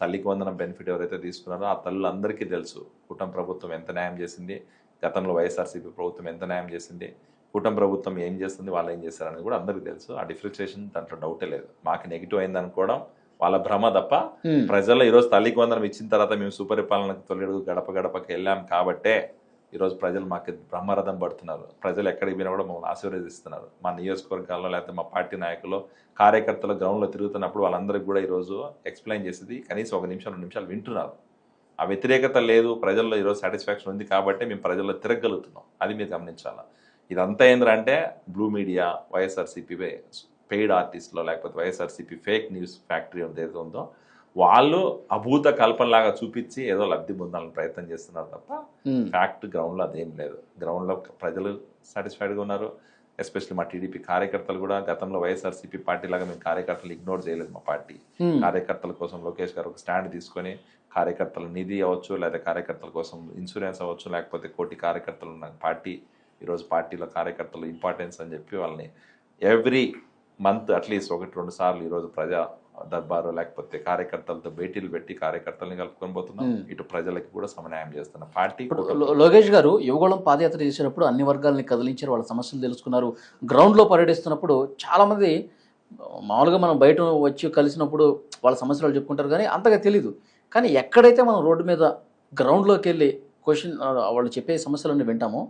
తల్లికి వందనం బెనిఫిట్ ఎవరైతే తీసుకున్నారో ఆ తల్లులందరికీ తెలుసు కుటుంబ ప్రభుత్వం ఎంత న్యాయం చేసింది గతంలో వైఎస్ఆర్సీపీ ప్రభుత్వం ఎంత న్యాయం చేసింది కుటుంబ ప్రభుత్వం ఏం చేస్తుంది వాళ్ళు ఏం చేస్తారని కూడా అందరికీ తెలుసు ఆ డిఫరెన్షియేషన్ దాంట్లో డౌటే లేదు మాకు నెగిటివ్ అయింది అనుకోవడం వాళ్ళ భ్రమ తప్ప ఉమ్. ప్రజలు ఈరోజు తల్లికి వందనం ఇచ్చిన తర్వాత మేము సుపరిపాలనకు తొలిడుగు గడప గడపకి వెళ్ళాం కాబట్టే ఈరోజు ప్రజలు మాకు బ్రహ్మరథం పడుతున్నారు. ప్రజలు ఎక్కడికి పోయినా కూడా మమ్మల్ని ఆశీర్వదిస్తున్నారు. మా నియోజకవర్గాల్లో లేకపోతే మా పార్టీ నాయకులు కార్యకర్తలు గ్రౌండ్లో తిరుగుతున్నప్పుడు వాళ్ళందరికీ కూడా ఈరోజు ఎక్స్ప్లెయిన్ చేసేది కనీసం ఒక నిమిషం రెండు నిమిషాలు వింటున్నారు. ఆ వ్యతిరేకత లేదు ప్రజల్లో ఈరోజు సాటిస్ఫాక్షన్ ఉంది కాబట్టి మేము ప్రజల్లో తిరగలుగుతున్నాం. అది మీరు గమనించాలి. ఇదంతా అంటే బ్లూ మీడియా వైఎస్ఆర్సీపీ పెయిడ్ ఆర్టిస్ట్లో లేకపోతే వైఎస్ఆర్సీపీ ఫేక్ న్యూస్ ఫ్యాక్టరీ ఏదైతే ఉందో వాళ్ళు అభూత కల్పనలాగా చూపించి ఏదో లబ్ధి పొందాలని ప్రయత్నం చేస్తున్నారు తప్ప. ఫ్యాక్ట్ గ్రౌండ్లో అదేం లేదు గ్రౌండ్లో ప్రజలు సాటిస్ఫైడ్గా ఉన్నారు ఎస్పెషల్లీ మా టీడీపీ కార్యకర్తలు కూడా గతంలో వైఎస్ఆర్సీపీ పార్టీ లాగా మేము కార్యకర్తలు ఇగ్నోర్ చేయలేదు మా పార్టీ. కార్యకర్తల కోసం లోకేష్ గారు ఒక స్టాండ్ తీసుకొని కార్యకర్తల నిధి అవ్వచ్చు లేదా కార్యకర్తల కోసం ఇన్సూరెన్స్ అవ్వచ్చు లేకపోతే కోటి కార్యకర్తలు ఉన్న పార్టీ ఈరోజు పార్టీలో కార్యకర్తలు ఇంపార్టెన్స్ అని చెప్పి వాళ్ళని ఎవ్రీ మంత్ అట్లీస్ట్ ఒకటి రెండు సార్లు ఈరోజు ప్రజా దర్బారు లేకపోతే కార్యకర్తలతో భేటీలు పెట్టి కార్యకర్తల్ని కలుపుకొని పోతున్నాం. ఇటు ప్రజలకి కూడా సమన్వయం చేస్తున్న పార్టీ లోకేష్ గారు యువగళం పాదయాత్ర చేసినప్పుడు అన్ని వర్గాలని కదిలించారు వాళ్ళ సమస్యలు తెలుసుకున్నారు. గ్రౌండ్లో పర్యటిస్తున్నప్పుడు చాలామంది మామూలుగా మనం బయట వచ్చి కలిసినప్పుడు వాళ్ళ సమస్యలు చెప్పుకుంటారు కానీ అంతగా తెలీదు. కానీ ఎక్కడైతే మనం రోడ్డు మీద గ్రౌండ్లోకి వెళ్ళి క్వశ్చన్ వాళ్ళు చెప్పే సమస్యలన్నీ వింటామో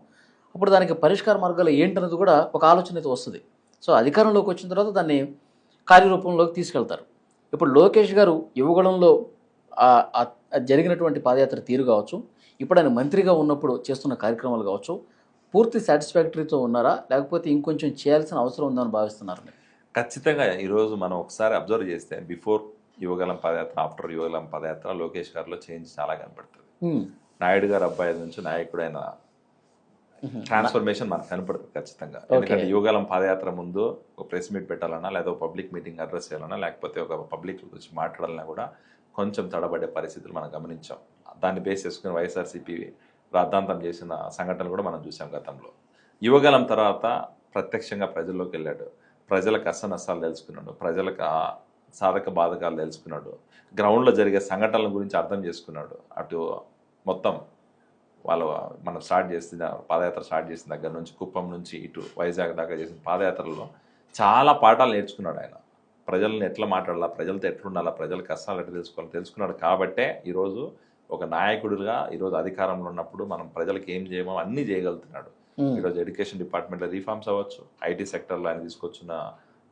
అప్పుడు దానికి పరిష్కార మార్గాలు ఏంటన్నది కూడా ఒక ఆలోచన అయితే వస్తుంది. సో అధికారంలోకి వచ్చిన తర్వాత దాన్ని కార్యరూపంలోకి తీసుకెళ్తారు. ఇప్పుడు లోకేష్ గారు యువగళంలో ఆ జరిగినటువంటి పాదయాత్ర తీరు కావచ్చు ఇప్పుడు ఆయన మంత్రిగా ఉన్నప్పుడు చేస్తున్న కార్యక్రమాలు కావచ్చు పూర్తి సాటిస్ఫాక్టరీతో ఉన్నారా లేకపోతే ఇంకొంచెం చేయాల్సిన అవసరం ఉందని భావిస్తున్నారు? ఖచ్చితంగా ఈరోజు మనం ఒకసారి అబ్జర్వ్ చేస్తే బిఫోర్ యువగలం పదయాత్ర ఆఫ్టర్ యువగలం పదయాత్ర లోకేష్ గారిలో చేంజ్ చాలా కనపడుతుంది. నాయుడు గారు అబ్బాయి నుంచి నాయకుడైన. ట్రాన్స్ఫర్మేషన్ మనకు కనపడుతుంది ఖచ్చితంగా. ఎందుకంటే యువగలం పాదయాత్ర ముందు ఒక ప్రెస్ మీట్ పెట్టాలన్నా లేదా ఒక పబ్లిక్ మీటింగ్ అడ్రస్ చేయాలన్నా లేకపోతే ఒక పబ్లిక్ గురించి మాట్లాడాలన్నా కూడా కొంచెం తడబడే పరిస్థితులు మనం గమనించాం. దాన్ని బేస్ చేసుకుని వైఎస్ఆర్సీపీ రాద్ధాంతం చేసిన సంఘటనలు కూడా మనం చూసాం గతంలో. యువగలం తర్వాత ప్రత్యక్షంగా ప్రజల్లోకి వెళ్ళాడు. ప్రజల కష్ట నష్టాలు తెలుసుకున్నాడు. ప్రజలకు సాధక బాధకాలు తెలుసుకున్నాడు. గ్రౌండ్లో జరిగే సంఘటనల గురించి అర్థం చేసుకున్నాడు. అటు మొత్తం వాళ్ళు మనం స్టార్ట్ చేసిన పాదయాత్ర స్టార్ట్ చేసిన దగ్గర నుంచి కుప్పం నుంచి ఇటు వైజాగ్ దాకా చేసిన పాదయాత్రలో చాలా పాఠాలు నేర్చుకున్నాడు ఆయన. ప్రజల్ని ఎట్లా మాట్లాడాలా ప్రజలతో ఎట్లుండాలా ప్రజల కష్టాలు ఎట్లా తెలుసుకోవాలి తెలుసుకున్నాడు. కాబట్టే ఈరోజు ఒక నాయకుడిగా ఈరోజు అధికారంలో ఉన్నప్పుడు మనం ప్రజలకు ఏం చేయమో అన్నీ చేయగలుగుతున్నాడు. ఈరోజు ఎడ్యుకేషన్ డిపార్ట్మెంట్లో రీఫార్మ్స్ అవ్వచ్చు ఐటీ సెక్టర్లో ఆయన తీసుకొచ్చిన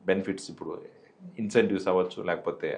బెనిఫిట్స్ ఇప్పుడు ఇన్సెంటివ్స్ అవ్వచ్చు లేకపోతే